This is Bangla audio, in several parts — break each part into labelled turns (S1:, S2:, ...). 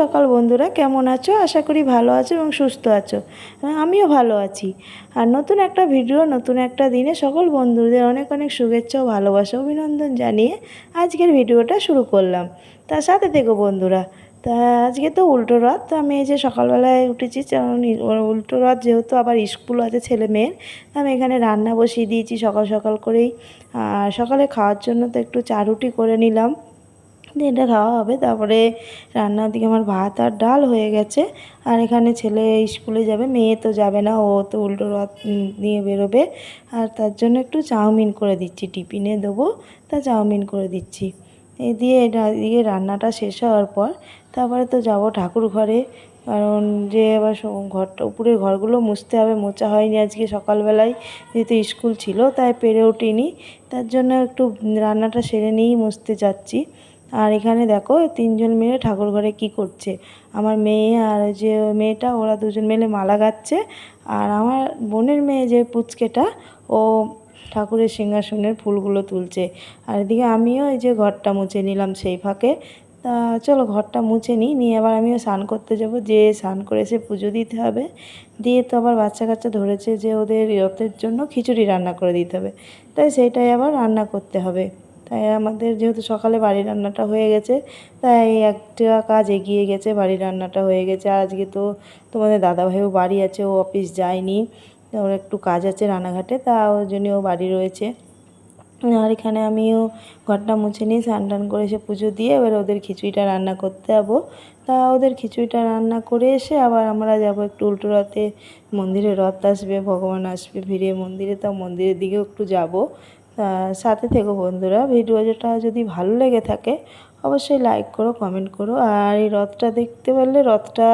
S1: সকাল বন্ধুরা কেমন আছো? আশা করি ভালো আছো এবং সুস্থ আছো। হ্যাঁ, আমিও ভালো আছি। আর নতুন একটা ভিডিও নতুন একটা দিনে সকল বন্ধুদের অনেক অনেক শুভেচ্ছা ও ভালোবাসা অভিনন্দন জানিয়ে আজকের ভিডিওটা শুরু করলাম। তার সাথে থেকো বন্ধুরা। তা আজকে তো উল্টো রথ তো আমি এই যে সকালবেলায় উঠেছি কারণ উল্টো রথ যেহেতু আবার স্কুল আছে ছেলে মেয়ের আমি এখানে রান্না বসিয়ে দিয়েছি সকাল সকাল করেই। আর সকালে খাওয়ার জন্য তো একটু চা রুটি করে নিলাম। দিয়ে এটা খাওয়া হবে। তারপরে রান্নার দিকে আমার ভাত আর ডাল হয়ে গেছে। আর এখানে ছেলে স্কুলে যাবে, মেয়ে তো যাবে না, ও তো উল্টো রথ নিয়ে বেরোবে। আর তার জন্য একটু চাউমিন করে দিচ্ছি, টিফিনে দেবো, তা চাউমিন করে দিচ্ছি। এই দিয়ে এটা দিয়ে রান্নাটা শেষ হওয়ার পর তারপরে তো যাব ঠাকুর ঘরে। কারণ যে আবার ঘরটা উপরের ঘরগুলো মুছতে হবে, মোছা হয়নি আজকে সকালবেলায়, যেহেতু স্কুল ছিল, তাই পেরে ওঠিনি তার জন্য একটু রান্নাটা সেরে নিয়েই মুছতে যাচ্ছি। আর এখানে দেখো তিনজন মিলে ঠাকুর ঘরে কি করছে? আমার মেয়ে আর যে মেয়েটা, ওরা দুজন মিলে মালা গাচ্ছে। আর আমার বোনের মেয়ে যে পুচকেটা, ও ঠাকুরের সিংহাসনের ফুলগুলো তুলছে। আর এদিকে আমিও এই যে ঘরটা মুছে নিলাম সেই ফাঁকে। তা চলো ঘরটা মুছে নিই, নিয়ে আবার আমিও স্নান করতে যাব। যে স্নান করে এসে পুজো দিতে হবে। দিয়ে তো আবার বাচ্চা কাচ্চা ধরেছে যে ওদের রথের জন্য খিচুড়ি রান্না করে দিতে হবে। তাই সেইটাই আবার রান্না করতে হবে। তাই আমাদের যেহেতু সকালে বাড়ির রান্নাটা হয়ে গেছে, তাই একটা কাজ এগিয়ে গেছে, বাড়ির রান্নাটা হয়ে গেছে। আর আজকে তো তোমাদের দাদাভাইও বাড়ি আছে, ও অফিস যায়নি, ওর একটু কাজ আছে রানাঘাটে তা ওর জন্য ও বাড়ি রয়েছে। আর এখানে আমিও ঘরটা মুছে নিয়ে স্নান টান করে এসে পুজো দিয়ে এবার ওদের খিচুড়িটা রান্না করতে যাব। তা ওদের খিচুড়িটা রান্না করে এসে আবার আমরা যাব একটু উল্টো রথে মন্দিরে রথ আসবে, ভগবান আসবে ফিরে মন্দিরে, তা মন্দিরের দিকেও একটু যাব। সাথে থেকো বন্ধুরা। ভিডিওটা যদি ভালো লেগে থাকে, অবশ্যই লাইক করো কমেন্ট করো। আর এই রথটা দেখতে পারলে, রথটা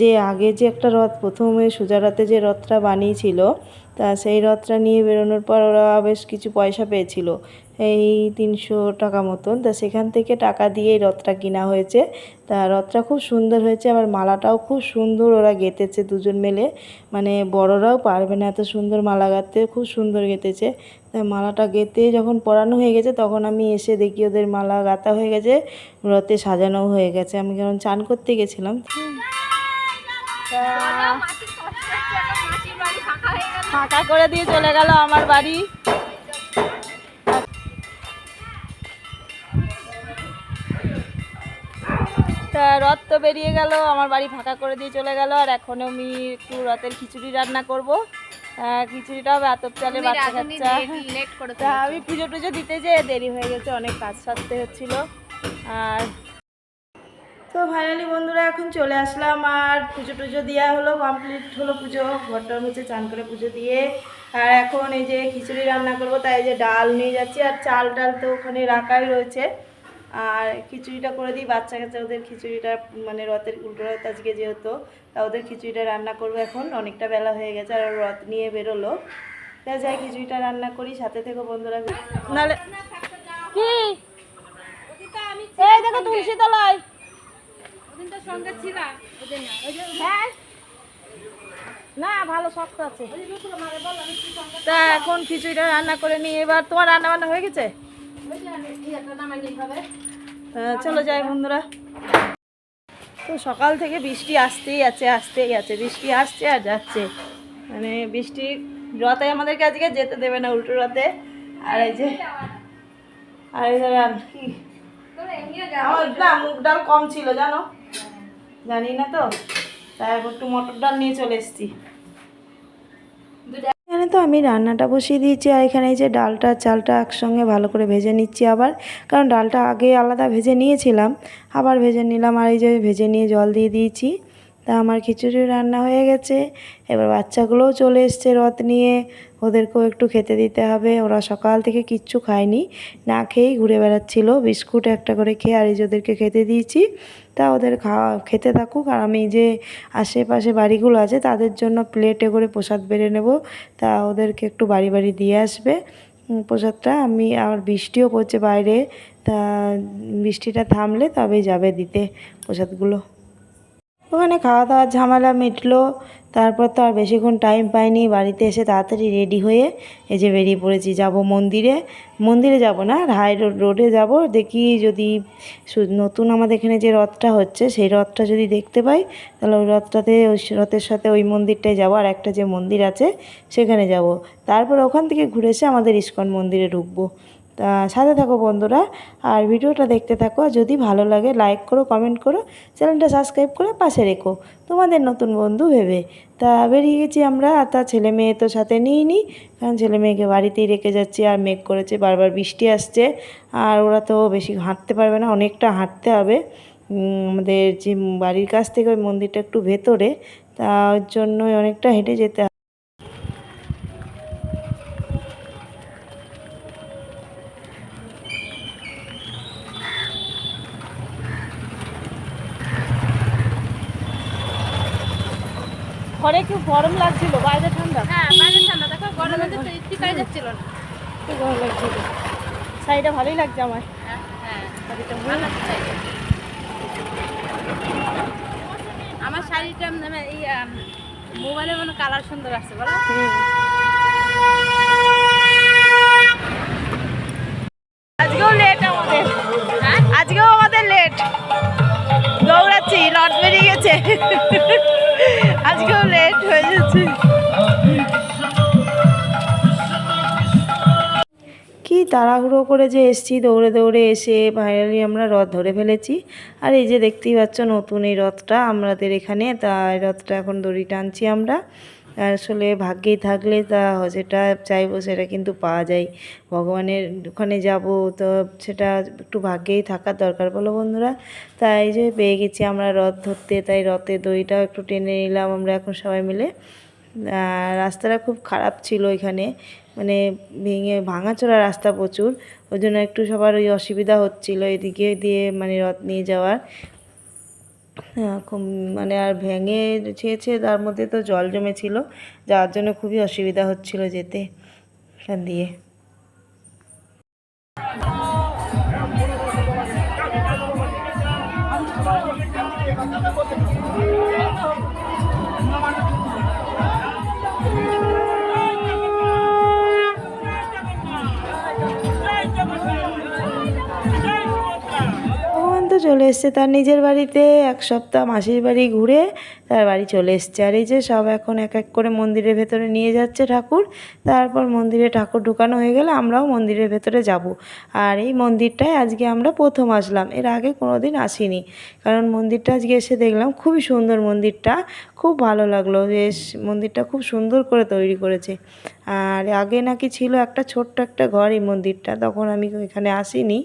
S1: যে আগে যে একটা রথ, প্রথমে সোজা রথে যে রথটা বানিয়েছিল, তা সেই রথটা নিয়ে বেরোনোর পর ওরা বেশ কিছু পয়সা পেয়েছিল, এই তিনশো টাকা মতন। তা সেখান থেকে টাকা দিয়ে এই রথটা কিনা হয়েছে। তা রথটা খুব সুন্দর হয়েছে, আবার মালাটাও খুব সুন্দর ওরা গেঁথেছে দুজন মিলে। মানে বড়রাও পারবে না এত সুন্দর মালা গাঁথতে, খুব সুন্দর গেঁথেছে। তাই মালাটা গেঁথে যখন পরানো হয়ে গেছে, তখন আমি এসে দেখি ওদের মালা গাঁথা হয়ে গেছে রথে সাজানো হয়ে গেছে। আমি কারণ চান করতে গেছিলাম, ফাঁকা করে দিয়ে চলে গেল আমার বাড়ি। তা রথ তো বেরিয়ে গেল, আমার বাড়ি ফাঁকা করে দিয়ে চলে গেল, আর এখন আমি একটু রথের খিচুড়ি রান্না করব। আহ, খিচুড়িটা হবে আতপ চালের বাচ্চা কাচ্চা। তা আমি পুজো টুজো দিতে যেয়ে দেরি হয়ে গেছে অনেক কাজ সারতে হচ্ছিল। আর তো ফাইনালি বন্ধুরা এখন চলে আসলাম আর পুজো টুজো দেওয়া হলো কমপ্লিট হলো পুজো। ঘরটা হচ্ছে চান করে পুজো দিয়ে। আর এখন এই যে খিচুড়ি রান্না করব তাই যে ডাল নিয়ে যাচ্ছি আর চাল ডাল তো ওখানে রাখাই রয়েছে। আর খিচুড়িটা করে দিই। বাচ্চা কাচ্চা ওদের খিচুড়িটা মানে রথের উল্টো রথ আজকে যেহেতু, তা ওদের খিচুড়িটা রান্না করব এখন। অনেকটা বেলা হয়ে গেছে আর রথ নিয়ে বেরোলো। তা যাই, খিচুড়িটা রান্না করি। সাথে থেকে বন্ধুরা। তলায়। হ্যাঁ। না, ভালো শক্ত আছে। তা এখন খিচুড়িটা রান্না করে নিই এবার তোমার রান্না বান্না হয়ে গেছে? চলো যাই বন্ধুরা। তো সকাল থেকে বৃষ্টি আসতেই আছে আসতেই আছে। বৃষ্টি আসছে আর যাচ্ছে। মানে বৃষ্টি রথে আমাদেরকে আজকে যেতে দেবে না, উল্টো রথে। আর এই যে, আর এই যে না ডাল কম ছিল, জানো? জানি না তো। তাই একটু মটর ডাল নিয়ে চলে এসেছি। তো আমি রান্নাটা বসিয়ে দিয়েছি আর এখানে যে ডালটা চালটা একসঙ্গে ভালো করে ভেজে নিচ্ছি আবার। কারণ ডালটা আগে আলাদা ভেজে নিয়েছিলাম, আবার ভেজে নিলাম আর এই যে ভেজে নিয়ে জল দিয়ে দিয়েছি। তা আমার খিচুড়ি রান্না হয়ে গেছে। এবার বাচ্চাগুলোও চলে এসছে রথ নিয়ে। ওদেরকেও একটু খেতে দিতে হবে। ওরা সকাল থেকে কিচ্ছু খায়নি। না খেয়েই ঘুরে বেড়াচ্ছিল। বিস্কুট একটা করে খেয়ে আর ওদেরকে খেতে দিয়েছি, তা ওদের খাওয়া, খেতে থাকুক। আর আমি যে আশেপাশে বাড়িগুলো আছে, তাদের জন্য প্লেটে করে প্রসাদ বেড়ে নেব। তা ওদেরকে একটু বাড়ি বাড়ি দিয়ে আসবে। প্রসাদটা আমি, আর বৃষ্টিও পড়ছে বাইরে। তা বৃষ্টিটা থামলে তবেই যাবে দিতে প্রসাদগুলো। ওখানে খাওয়া দাওয়ার ঝামেলা মিটলো। তারপর তো আর বেশিক্ষণ টাইম পাইনি। বাড়িতে এসে তাড়াতাড়ি রেডি হয়ে এই যে বেরিয়ে পড়েছি যাব মন্দিরে। মন্দিরে যাব না হাই রোড রোডে যাব। দেখি যদি নতুন আমাদের এখানে যে রথটা হচ্ছে, সেই রথটা যদি দেখতে পাই, তাহলে ওই রথটাতে, ওই রথের সাথে ওই মন্দিরটায় যাব। আর একটা যে মন্দির আছে, সেখানে যাব। তারপর ওখান থেকে ঘুরে এসে আমাদের ইস্কন মন্দিরে ঢুকবো। সাথে থাকো বন্ধুরা। আর ভিডিওটা দেখতে থাকো যদি ভালো লাগে লাইক করো কমেন্ট করো, চ্যানেলটা সাবস্ক্রাইব করে পাশে রেখো। তোমাদের নতুন বন্ধু ভেবে। তা বেরিয়ে গেছি আমরা, আর তা ছেলে মেয়ে তো সাথে নিই নি কারণ ছেলে মেয়েকে বাড়িতেই রেখে যাচ্ছি, আর মেঘ করেছে, বারবার বৃষ্টি আসছে। আর ওরা তো বেশি হাঁটতে পারবে না, অনেকটা হাঁটতে হবে। আমাদের যে বাড়ির কাছ থেকে ওই মন্দিরটা একটু ভেতরে তার জন্যই অনেকটা হেঁটে যেতে
S2: ঘরে গরম লাগছিল বাইরে ঠান্ডা।
S3: হ্যাঁ বাইরে ঠান্ডা দেখো গরমে তো টিকাই যাচ্ছিল না।
S2: খুব গরম লাগছিল। শাড়িটা ভালোই লাগছে আমার।
S3: হ্যাঁ হ্যাঁ ভালো লাগছে। আমার শাড়িটা মানে এই মোবাইলে মানে কালার সুন্দর আসছে বলো।
S1: তাড়াহুড়ো করে যে এসছি, দৌড়ে দৌড়ে এসে ফাইনালি আমরা রথ ধরে ফেলেছি। আর এই যে দেখতেই পাচ্ছ নতুন এই রথটা, আমাদের এখানে তা এই রথটা এখন দড়ি টানছি আমরা। আসলে ভাগ্যেই থাকলে তা যেটা চাইব সেটা কিন্তু পাওয়া যায়। ভগবানের ওখানে যাব তো সেটা একটু ভাগ্যেই থাকার দরকার বলো বন্ধুরা। তাই যে পেয়ে গেছি আমরা রথ ধরতে, তাই রথের দড়িটাও একটু টেনে নিলাম আমরা এখন সবাই মিলে। রাস্তাটা খুব খারাপ ছিল এখানে। মানে ভেঙে ভাঙাচোরা রাস্তা প্রচুর। ওই জন্য একটু সবার ওই অসুবিধা হচ্ছিল এদিকে দিয়ে মানে রথ নিয়ে যাওয়ার। হ্যাঁ, খুব মানে আর ভেঙে ছেয়েছে তার মধ্যে তো জল জমেছিল। যার জন্য খুবই অসুবিধা হচ্ছিল যেতে এখান দিয়ে। ভগবান তো এসছে তার নিজের বাড়িতে, এক সপ্তাহ মাসির বাড়ি ঘুরে তার বাড়ি চলে এসছে। আর এই যে সব এখন এক এক করে মন্দিরের ভেতরে নিয়ে যাচ্ছে ঠাকুর, তারপর মন্দিরে ঠাকুর ঢুকানো হয়ে গেলে আমরাও মন্দিরের ভেতরে যাব। আর এই মন্দিরটায় আজকে আমরা প্রথম আসলাম, এর আগে কোনো দিন আসিনি। কারণ মন্দিরটা আজকে এসে দেখলাম খুবই সুন্দর মন্দিরটা, খুব ভালো লাগল, বেশ মন্দিরটা খুব সুন্দর করে তৈরি করেছে। আর আগে নাকি ছিল একটা ছোট্ট একটা ঘর এই মন্দিরটা, তখন আমি এখানে আসিনি।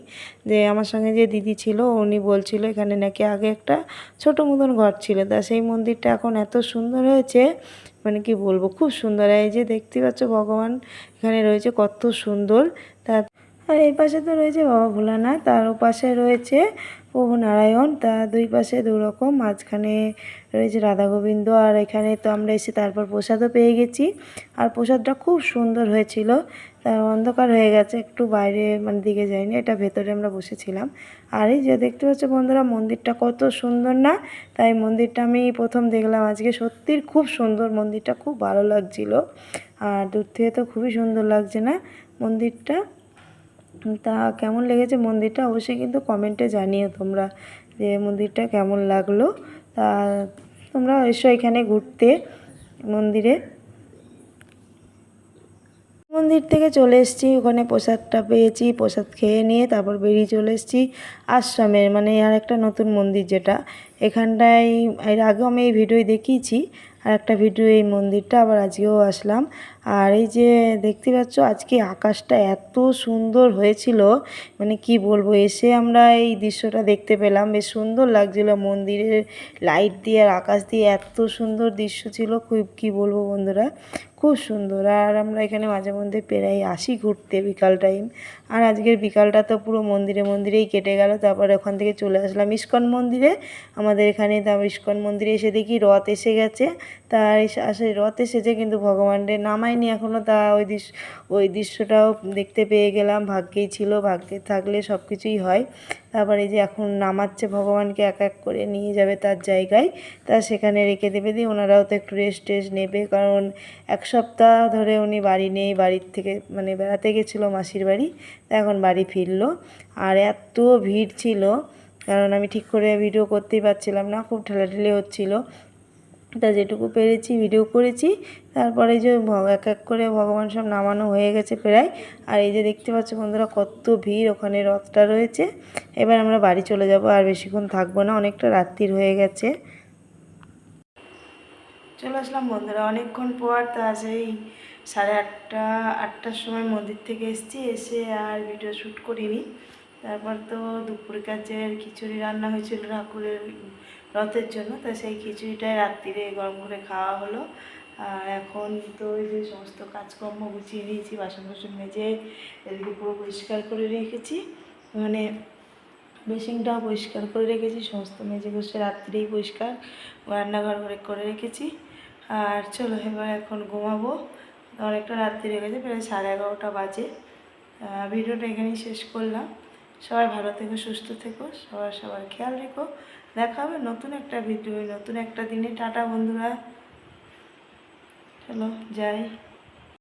S1: যে আমার সঙ্গে যে দিদি ছিল, উনি বলছিল এখানে নাকি আগে একটা ছোট মতন ঘর ছিল। তা সেই মন্দিরটা এখন এত সুন্দর হয়েছে মানে কি বলব, খুব সুন্দর। এই যে দেখতে পাচ্ছ, ভগবান এখানে রয়েছে, কত সুন্দর। তা আর এই পাশে তো রয়েছে বাবা ভোলানাথ, তার পাশে রয়েছে প্রভু নারায়ণ, তা দুই পাশে দু রকম, মাঝখানে রয়েছে রাধা গোবিন্দ, আর এখানে তো আমরা এসে তারপর প্রসাদও পেয়ে গেছি। আর প্রসাদটা খুব সুন্দর হয়েছিল, তা অন্ধকার হয়ে গেছে, একটু বাইরে মানে দিকে যাইনি, এটা ভেতরে আমরা বসেছিলাম। আর এই যে দেখতে পাচ্ছ বন্ধুরা, মন্দিরটা কত সুন্দর না? তাই মন্দিরটা আমি প্রথম দেখলাম, আজকে সত্যিই খুব সুন্দর, মন্দিরটা খুব ভালো লাগছিল। আর দূর থেকে তো খুবই সুন্দর লাগছে না মন্দিরটা? তা কেমন লেগেছে মন্দিরটা অবশ্যই কিন্তু কমেন্টে জানিও তোমরা যে মন্দিরটা কেমন লাগল। তা তোমরা এসো এখানে ঘুরতে মন্দিরে। মন্দির থেকে চলে এসেছি, ওখানে প্রসাদটা পেয়েছি, প্রসাদ খেয়ে নিয়ে তারপর বেরিয়ে চলে এসেছি আশ্রমের মানে আর একটা নতুন মন্দির যেটা। এখানটায়, এর আগেও আমি এই ভিডিও দেখিয়েছি, আর একটা ভিডিও এই মন্দিরটা, আবার আজকেও আসলাম। আর এই যে দেখতে পাচ্ছ, আজকে আকাশটা এত সুন্দর হয়েছিল মানে কি বলব, এসে আমরা এই দৃশ্যটা দেখতে পেলাম। বেশ সুন্দর লাগছিল মন্দিরের লাইট দিয়ে আর আকাশ দিয়ে, এত সুন্দর দৃশ্য ছিল, খুব কি বলব বন্ধুরা, খুব সুন্দর। আর আমরা এখানে মাঝে মধ্যে প্রায় আসি ঘুরতে বিকাল টাইম। আর আজকের বিকালটা তো পুরো মন্দিরে মন্দিরেই কেটে গেল, তারপরে ওখান থেকে চলে আসলাম ইস্কন মন্দিরে। আমাদের এখানে তারপর ইস্কন মন্দিরে এসে দেখি রথ এসে গেছে। তার আসে রথ এসেছে কিন্তু ভগবানের নামায়নি এখনও তা ওই দৃশ্য ওই দৃশ্যটাও দেখতে পেয়ে গেলাম। ভাগ্যেই ছিল, ভাগ্যে থাকলে সব কিছুই হয়। তারপরে এই যে এখন নামাচ্ছে ভগবানকে এক এক করে নিয়ে যাবে তার জায়গায়। তা সেখানে রেখে দেবে দিয়ে ওনারাও তো একটু রেস্ট টেস্ট নেবে। কারণ এক সপ্তাহ ধরে উনি বাড়ি নেই, বাড়ির থেকে মানে বেড়াতে গেছিল মাসির বাড়ি। তা এখন বাড়ি ফিরলো। আর এত ভিড় ছিল কারণ আমি ঠিক করে ভিডিও করতেই পারছিলাম না, খুব ঠেলাঠেলি হচ্ছিল। তা যেটুকু পেরেছি ভিডিও করেছি, তারপরে যে এক এক করে ভগবান সব নামানো হয়ে গেছে প্রায়। আর এই যে দেখতে পাচ্ছ বন্ধুরা কত ভিড়, ওখানে রথটা রয়েছে। এবার আমরা বাড়ি চলে যাব, আর বেশিক্ষণ থাকব না, অনেকটা রাত্রির হয়ে গেছে। চলে আসলাম বন্ধুরা, অনেকক্ষণ পর তা সেই সাড়ে আটটা, আটটার সময় মন্দির থেকে এসেছি, এসে আর ভিডিও শ্যুট করিনি। তারপর তো দুপুর কাজের খিচুড়ি রান্না হয়েছিল ঠাকুরের রথের জন্য, তা সেই খিচুড়িটাই রাত্রিরে গরম করে খাওয়া হলো। আর এখন তো ওই যে সমস্ত কাজকর্ম গুছিয়ে নিয়েছি বাসন বাসন মেজে এদিকে পুরো পরিষ্কার করে রেখেছি। মানে বেসিনটাও পরিষ্কার করে রেখেছি, সমস্ত মেজে বসে রাত্রেই পরিষ্কার রান্নাঘর করে করে রেখেছি। আর চলো এবার এখন ঘুমাবো। অনেকটা রাত্রি হয়ে প্রায় সাড়ে এগারোটা বাজে। ভিডিওটা এখানেই শেষ করলাম। সবাই ভালো থেকো, সুস্থ থেকো, সবার সবার খেয়াল রেখো। দেখা হবে নতুন একটা ভিডিও, নতুন একটা দিনে। টাটা বন্ধুরা। চলো, যাই।